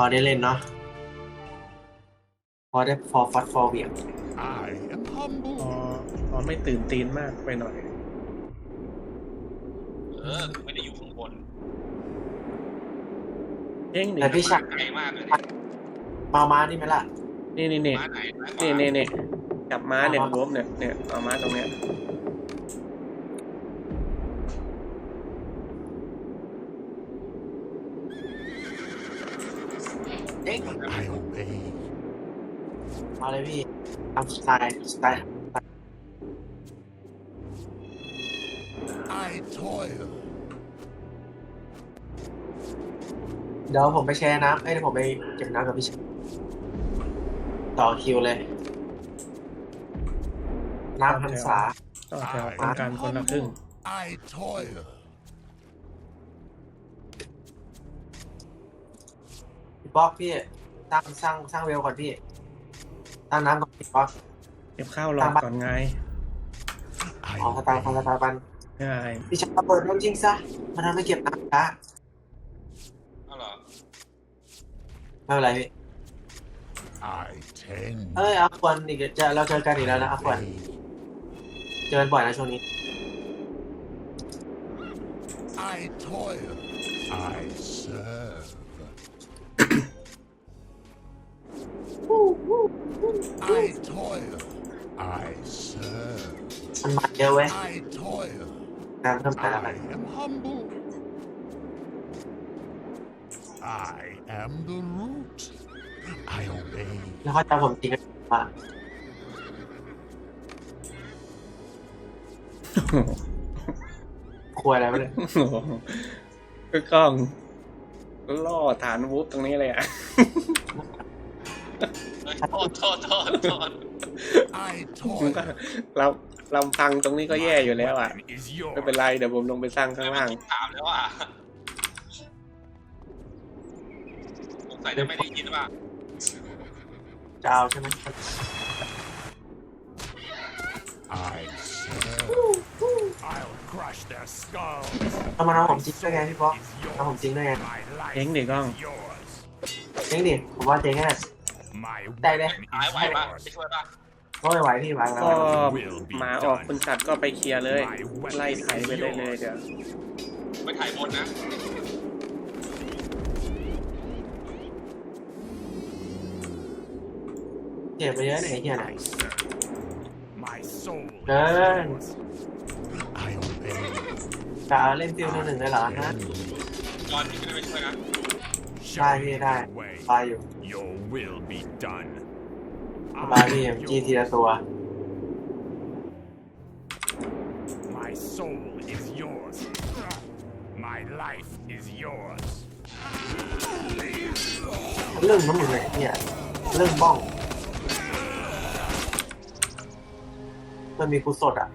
อได้เล่นเนาะพอได้ฟอร์ฟัดฟอร์เวียง I am humble. พอพอไม่ตื่นตีนมากไปหน่อย เออไม่ได้อยู่ข้างบนเอ้งดิแต่พี่ชายไกลมากเลยมามานี่ไหมล่ะ นี่นี่นี่ม้าไหนม้าขวานี่นี่นี่จับม้าเนี่ยเอามารวมเนี่ยเนี่ยเอาม้าตรงเนี้ย อ๊ะ I obey. เอาเลยพี่ทำสไตล์สไตล์ I toil. เดี๋ยวผมไปแชร์น้ำเอ้ยเดี๋ยวผมไปเก็บน้ำกับพี่ชายต่อคิวเลย น้ำพรรษา ต่อแถวต้องการคนละครึ่ง I toil. พี่ป๊อกพี่สร้างสร้างสร้างเวลก่อนพี่สร้างน้ำก่อนพี่ป๊อกเก็บข้าวรอก่อนไง I เอาสตาร์ท obey. สตาร์บันใช่พี่ชายเปิดน้ำจริงซะมันทำให้เก็บน้ำช้าเอาเหรอไม่เป็นไรพี่ I tend. เอ้ยอาควรอีกจะเราเจอกันอีกแล้วนะอาควร obey. เจอกันบ่อยนะช่วงนี้ I toil. I serve. I toil. I serve. มันมาเยอะเว้ย I toil. น้ำเพิ่มไปแล้วกัน I am humble. I am the root. I obey. แล้วเขาจำผมจริงกันว่าครัวอะไรไม่เลยโอ้โหคือกล้องล่อฐานวูฟตรงนี้เลยอะเฮ้ย โทษโทษโทษโทษ I มันก็ toil. เราลำพังตรงนี้ก็แย่อยู่แล้วอะ Weapon is yours. ไม่เป็นไรเดี๋ยวผมลงไปสร้างข้างล่างถามแล้วอะสงสัยจะไม่ได้ยินว่าจะเอาใช่ไหม I serve. I'll crush their skulls. เอามาเอาผมจริงด้วยไงพี่ป๊อก Is เอาผม yours. จริงด้วยไง My life เจ๊งดิกล้อง is yours. จริงดิผมว่าเจ๊งแน่ My Đây, đây. weapon หาย is ไหวปะ yours. ไปช่วยปะก็ไม่ไหวพี่ไหวไหวไหวก็หมาออกคุณสัตว์ก็ไปเคลียร์เลย ไล่ไถไปเลยเลยเดี๋ยวไปถ่ายบนนะเจ็บไปเยอะเนี่ยไอ้เหี้ย I เนี่ย serve. My soul is Đây. yours. I obey. จะเอาเล่นฟิลหนึ่งเลยเหรอฮะตอนที่ไม่ได้ไปช่วยนะ Show Đây, me đây. the way. ไปอยู่ Your will be done. ไปพี่ผมจีทีละตัว My soul is yours. My life is yours. เรื่องน้ำมึงเลยเนี่ยเรื่องบ้องมันมีกูสดอะ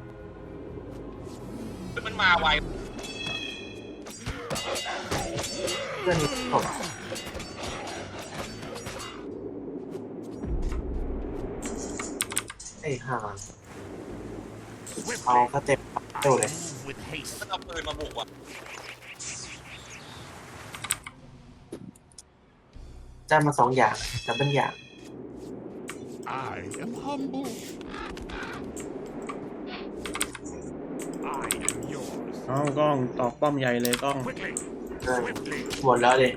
มันมาไวื่อนสดไอ้ห่าเอา Swiftly, สเต็ป I เร็วเลย move with haste. มันเอาปืนมาบุกว่ะได้มาสองอย่างแต่เป็นอย่าง I am humble. I am yours. เอากล้องตอกป้อมใหญ่เลยกล้อง Quickly, เออ swiftly, หมดแล้วเลย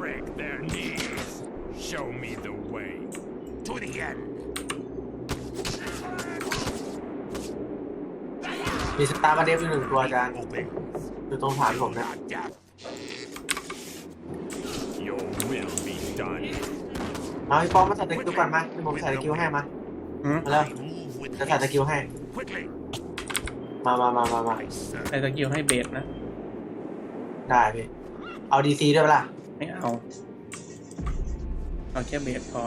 break their knees. Show me the way to the end. มีสตาร์บัคเดฟอยู่หนึ่งตัวอาจารย์ Open. อยู่ตรงฐานผมนะ Not death. Your will be done. เอาพี่ป้อมมาใส่ตะคิวก่อนมาพี่ผมใส่ตะคิวให้มาหืมมาแล้ว I move with จะใส่ตะคิว haste. ให้ Quickly, มามามามามา I serve. ใส่สกิลให้เบสนะ ได้พี่ เอาดีซีด้วยปะล่ะ ไม่เอา เอาแค่เบสพอ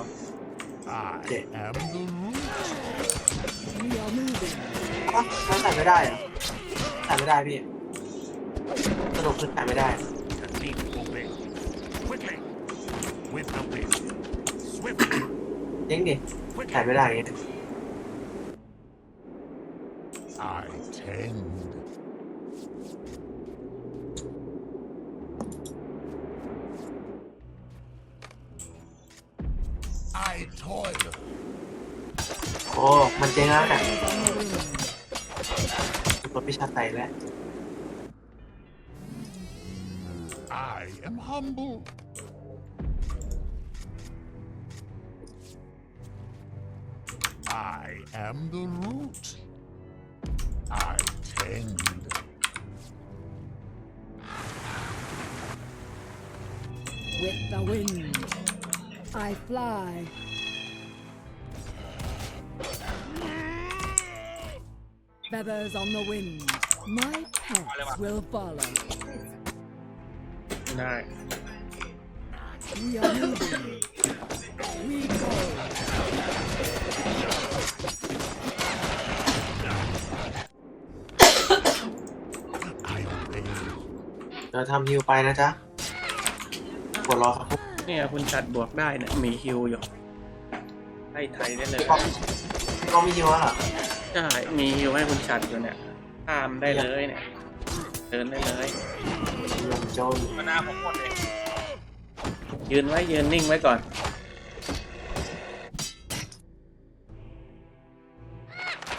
I Okay. am the root. อ๋อมันใส่ไม่ได้เหรอใส่ไม่ได้พี่สรุปคือใส่ไม่ได้ The deep obey. Quickly, with the wind. Swiftly, เจ๊งดิ quickly. ใส่ไม่ได้อย่างเงี้ย I tend. I toil. โอ้ มันเจ๊งแล้วเนี่ย Bearers on the wing. รถพิชาไตแล้ว I am humble. I am the root. I tend. With the wind, I fly. Feathers on the wind, my pets will follow. ได้ We are moving. We go. เราทำฮิวไปนะจ๊ะกดรอสักครู่เนี่ยคุณชัดบวกได้เนี่ยมีฮิวอยู่ไล่ไทยได้เลยพี่ป๊อปพี่ป๊อปมีฮิวแล้วเหรอใช่มีฮิวให้คุณชัดอยู่เนี่ยข้ามได้เลยเนี่ยเดินได้เลยลงโจนมาหน้าผมหมดเลยยืนไว้ยืนนิ่งไว้ก่อน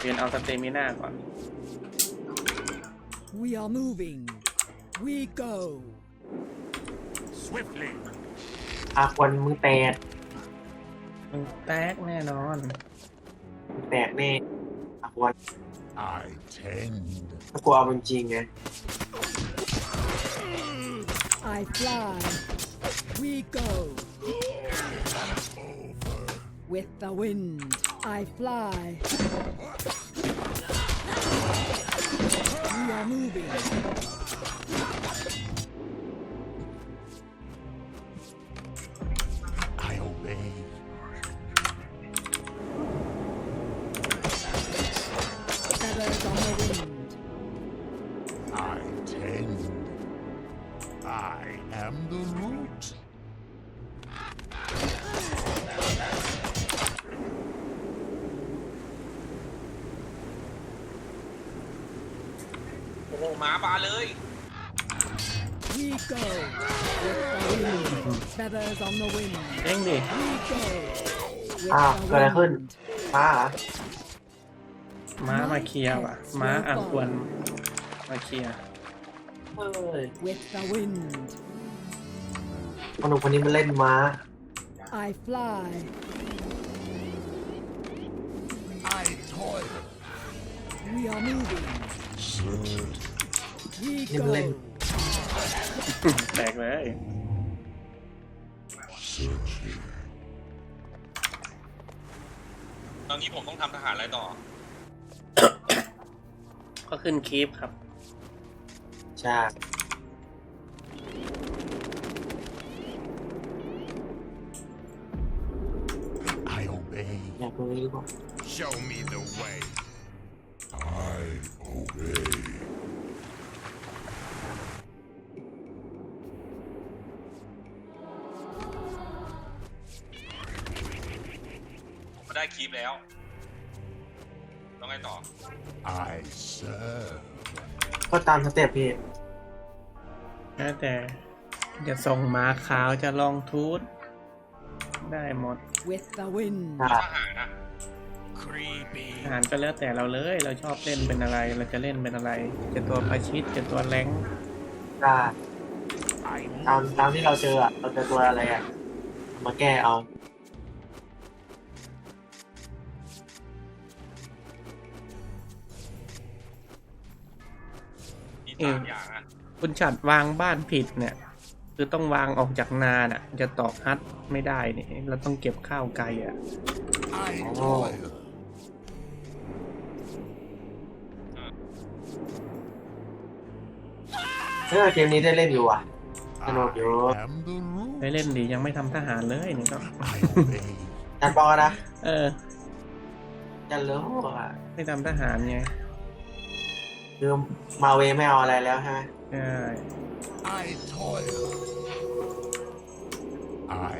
ยืนเอาสเตมิน่าก่อน We are moving. We go. Swiftly. อาควันมือแตกมันแตกแน่นอน มือแตกแน่อาควัน I tend. ถ้ากลัวเอามันจริงไง I fly. We go. With the wind, I fly. We are moving. Feathers on the wind. เด้งดิ We go. With อ้าว the เกิดอะไรขึ้น wind. ม้าเหรอม้ามาเคลียร์ว่ะ ม้าอ่างควรมาเคลียร์เฮ้ย With the wind, คนหนุ่มคนนี้มันเล่นม้า I fly. I toil. We are moving. We Nhìn lên. go. แตกเลย ตอนนี้ผมต้องทำทหารอะไรต่อ ก็ขึ้นคีฟครับ ใช่อยากรู้ดีกว่า Show me the way. I obey. ได้คีบแล้วต้องไงต่อ I serve. ก็ตามสเต็ปพี่แล้วแต่จะส่งม้าขาวจะลองทูตได้หมด With the wind, ใช่ทหารนะ Creepy. อาหารก็แล้วแต่เราเลย เราชอบเล่นเป็นอะไร เราจะเล่นเป็นอะไร จะตัวประชิดจะตัวแรงได้ I ตามตามที่เราเจออะเราเจอตัวอะไรอะมาแก้เอา มีสามอย่างอะคุณฉัดวางบ้านผิดเนี่ย คือต้องวางออกจากนาน่ะ จะตอกฮัทไม่ได้เนี่ยเราต้องเก็บข้าวไกลอะ I toil. เออเกมนี้ได้เล่นอยู่อะสนุกอยู่ I am the root. ได้เล่นดียังไม่ทำทหารเลยนี่ก็ I obey. จันปอนะเออจันเลิฟอะไม่ทำทหารไง คือมาเวไม่เอาอะไรแล้วใช่ไหมใช่ I toil. I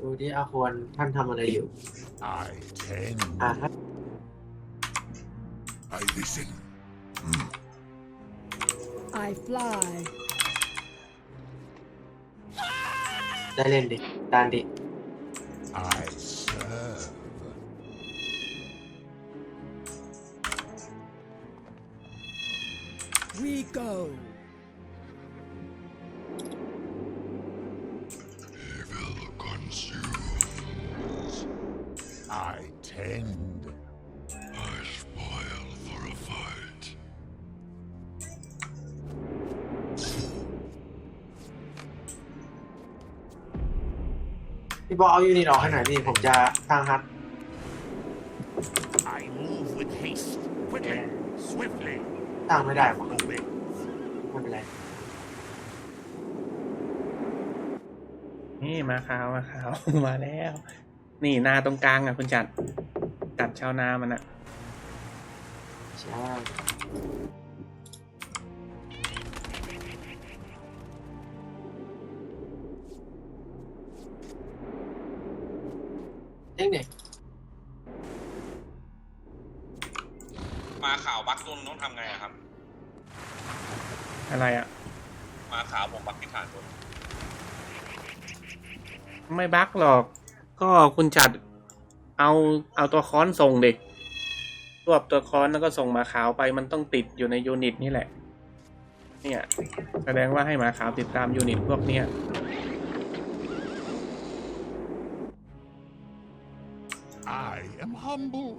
ดูที่อาควรท่านทำอะไรอยู่ I tend. อ่าฮะ I listen. I fly. ได้เล่นดิดานดิ I serve. We go. บอลเอายูนิตออกให้หน่อยดิผมจะตั้งฮัท I move with haste. Quickly, swiftly. ตั้งไม่ได้หรอ Obey. ไม่เป็นไรนี่มาขาวมาขาว มาแล้ว นี่นาตรงกลางอะคุณจัดจัดชาวนามันอะ ใช่ เอ็งเนี่ยมาข่าวบักตุ้นต้องทำไงอะครับ อะไรอะ มาข่าวผมบักที่ฐานบนไม่บั๊กหรอก ก็คุณจัดเอาเอาตัวค้อนส่งเด็กรวบตัวค้อนแล้วก็ส่งหมาขาวไปมันต้องติดอยู่ในยูนิตนี่แหละ เนี่ย แสดงว่าให้หมาขาวติดตามยูนิตพวกเนี้ย I am humble.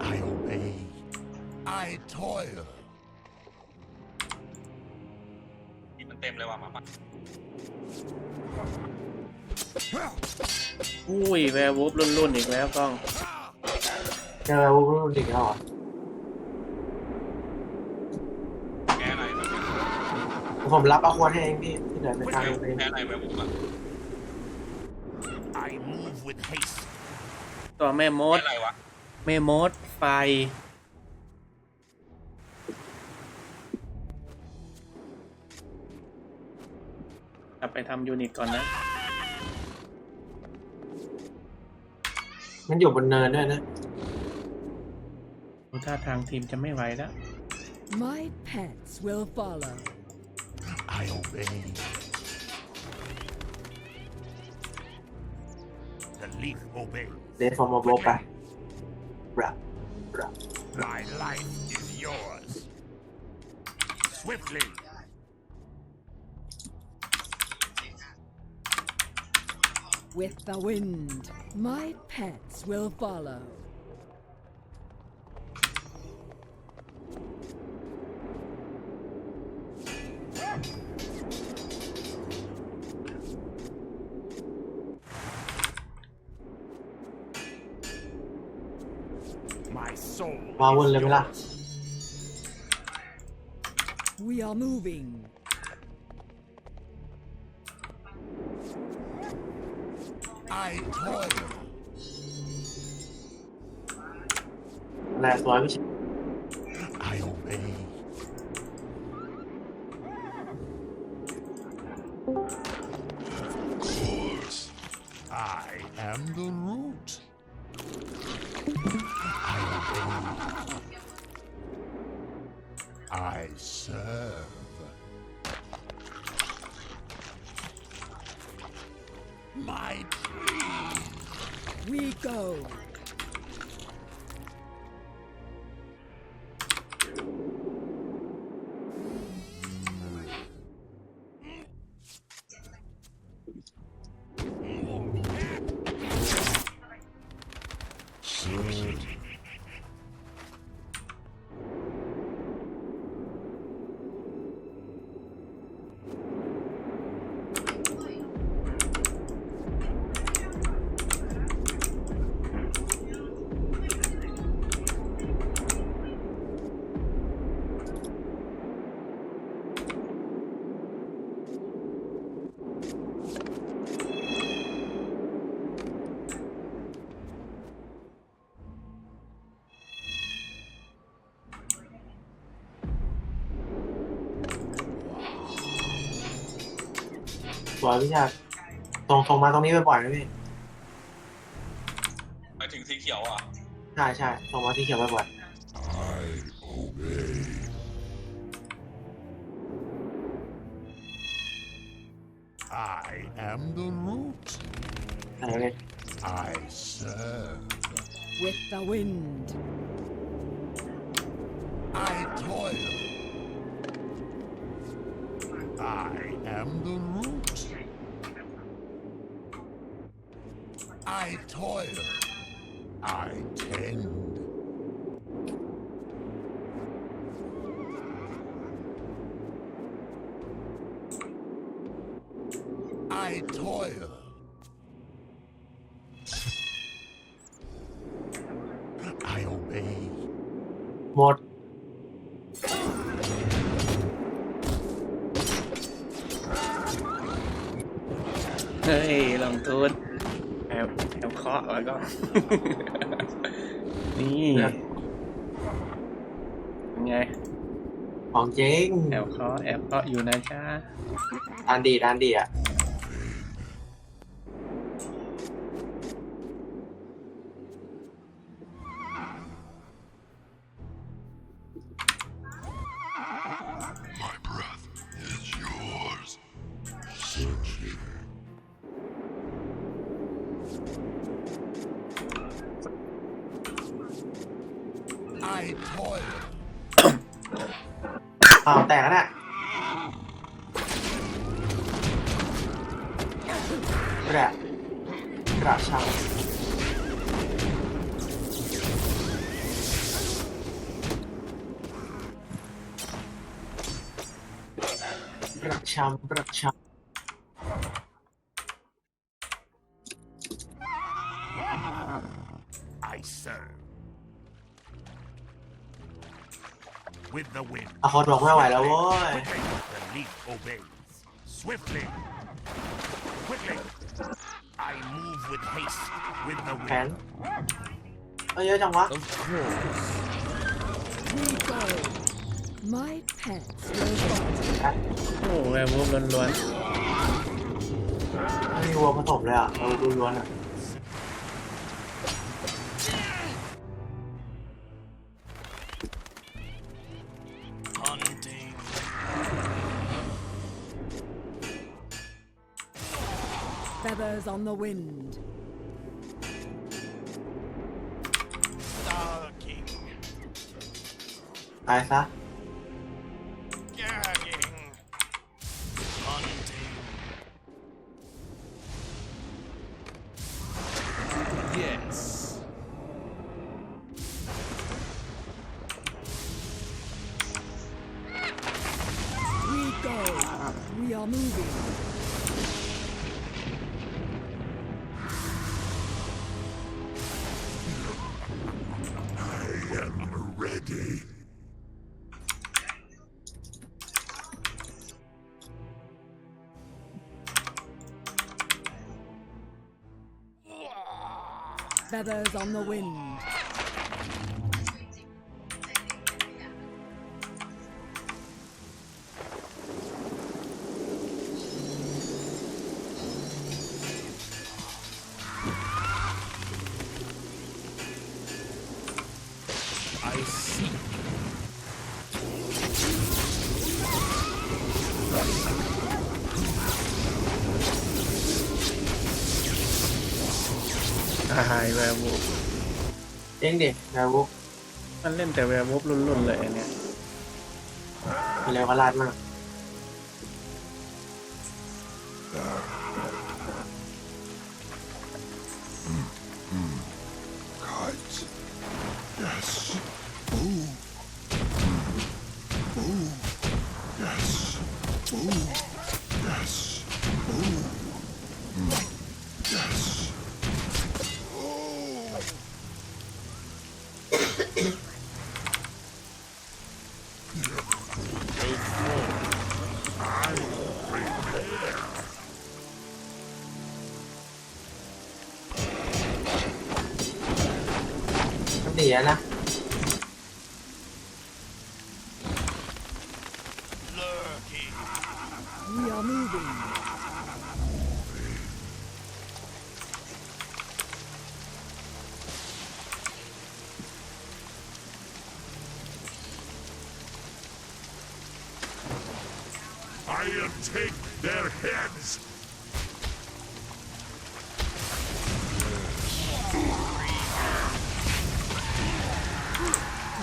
I obey. I toil. ที่มันเต็มเลยว่ะมาปักอุ้ยแวร์วูฟรุ่นๆอีกแล้วกล้อง เจอวูบรุ่นอีกแล้วเหรอแพ้อะไรแบบนี้ผมรับอาควรให้เองพี่ที่เหลือเป็นทางเองแพ้อะไรแวร์บุ๊กอะ I move with haste. ตัวแม่มแพ้ดอะไรวะแม่มด ไฟ กลับไปทำยูนิตก่อนนะ มันอยู่บนเนินด้วยนะดูท่าทางทีมจะไม่ไหวแล้ว My pets will follow. I obey. Leaf obeys. เลฟฟอร์มบไปบราบรา My life is yours. Swiftly. With the wind. My pets will follow. มาวน is เลยไหมล่ะ yours. We are moving. I toil. แลสวยไม่ใช่ I obey. Course. I am the root. สวยพี่ชาติส่งส่งมาตรงนี้บ่อยๆนะพี่ไปถึงสีเขียวอะใช่ใช่ส่งมาที่เขียวบ่อย I obey. I am the root. ๆอะไรเลย I serve. With the wind. I toil. I am the root. I toil. I tend. I toil. I obey. Một. Hey, Long tốt. ฮ้ยลองทุนแอบแอบเคาะแล้วก็ นี่ เป็นไง ของจริงแอบเคาะแอบเคาะอยู่นะจ้าดานดีดานดีอะ กระกระชังกระชังกระชัง I serve. With the wind. อะคนบอกไม่ไหวแล้วเว้ย with haste. With the แผน wind. เอ้ยเยอะจังวะ We go. My pets will follow. โอ้แวร์วูฟล้วนไม่มีวัวผสมเลยอะเราดูล้วนๆอะ Feathers on the wind. Stalking. ตา Feathers on the wind. เด้งดินายวุ๊กมันเล่นแต่แวร์วูฟรุ่นๆเลยอันเนี่ยมันเร็วกระลาดมาก I'll take their heads.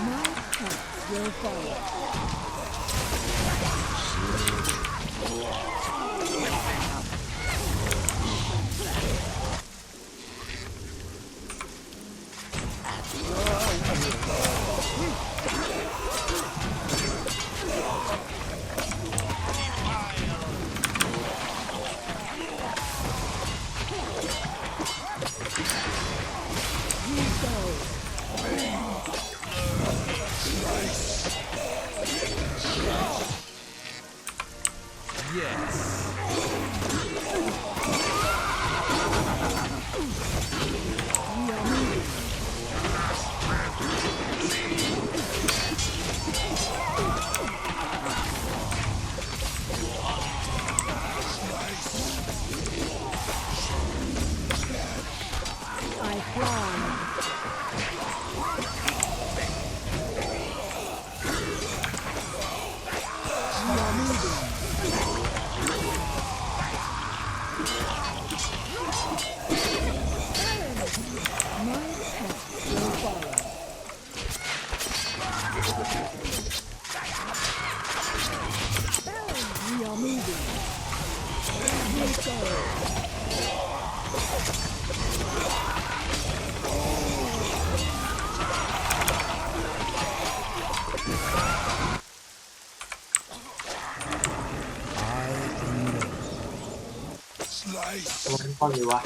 My pets will follow. Slice. แต่มันป้อนอยู่วะ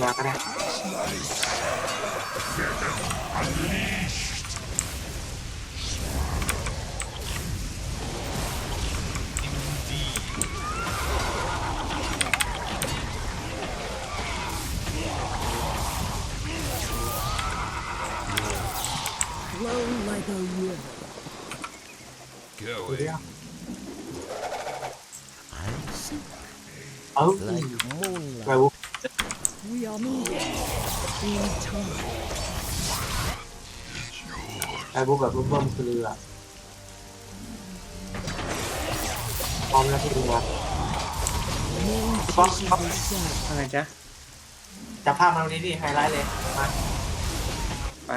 มาก็ได้ ไววุกแบบเบิ่มๆคือเรือพร้อมแล้วที่ดูมา Main Fuck, station fuck. is set. อะไรจ๊ะ จับภาพมาตรงนี้ดิไฮไลท์เลยมาไป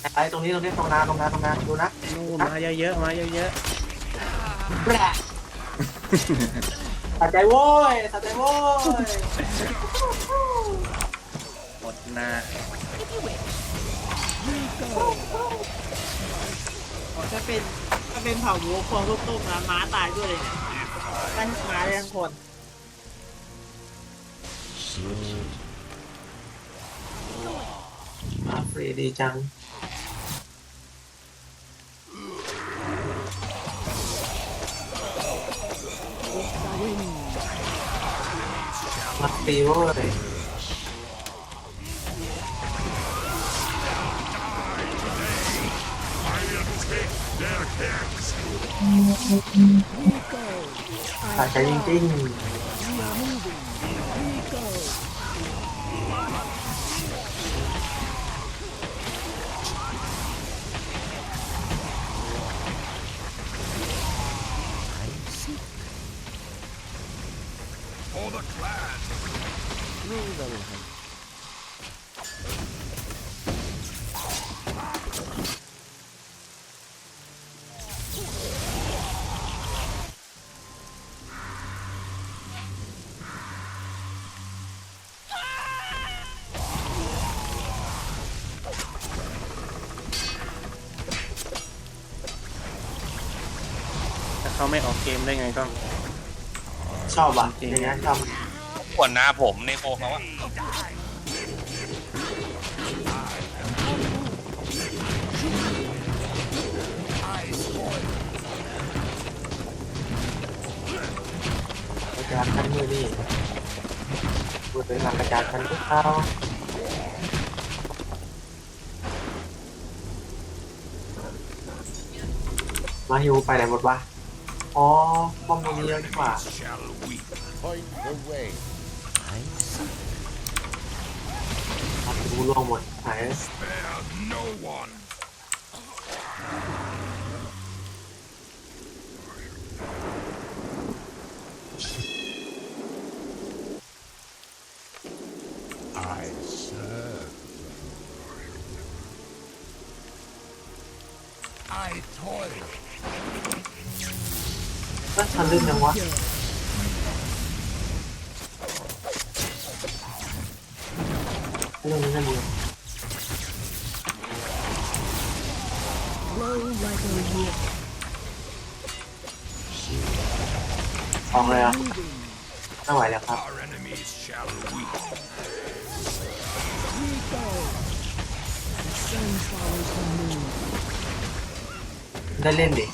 ไฮไลท์ตรงนี้ตรงนี้ตรงนาตรงนาตรงนาดูนะนู่นมาเยอะๆมาเยอะแปะสะใจโว้ยสะใจโว้ยๆหมดหนา We go. ถ้าเป็นถ้าเป็นเผ่าหมูฟองลูกตุ้มนะม้าตายด้วยเลยเนี่ยตั้งม้าได้ทั้งคน มาฟรีดีจัง มาฟรีโว้ย We go. สะใจจริง We ออกเกมได้ไงก็ๆชอบอะอย่างเงี้ยชอบขวนหน้าผมในโคเขาอะกระจายกันมือนี่พูดถึงงานกระจายกันทุกเขามาฮิวไปไหนหมดวะ อ๋อป้อมตรงนี้เยอะดีกว่า shall we Point the way. I serve. I toil. ก็ทะลึ่งจังวะเรื่องนี้น่ออเลยอะไม่ไหวแล้วครับได้เล่นดิ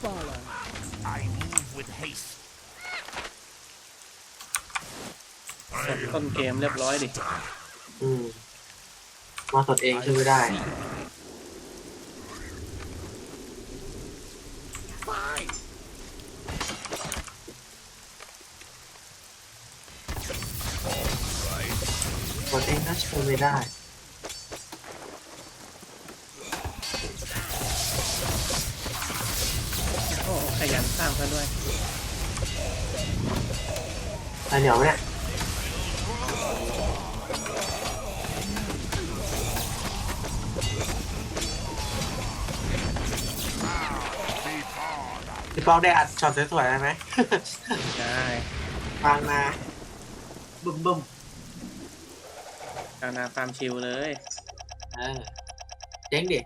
follow. I move with haste. กดต้นเกมเรียบร้อยดิ อืมมาสดเองช่วยไม่ได้สดเองก็ช่วยไม่ได้ อะไรเหนียวไหมเนี่ยพี่ป๊อกได้อัดช็อตสวยๆได้ไหมได้ฟังนะบึ้มบึ้มกาวนาฟาร์มชิลเลย เออเจ๊งดิ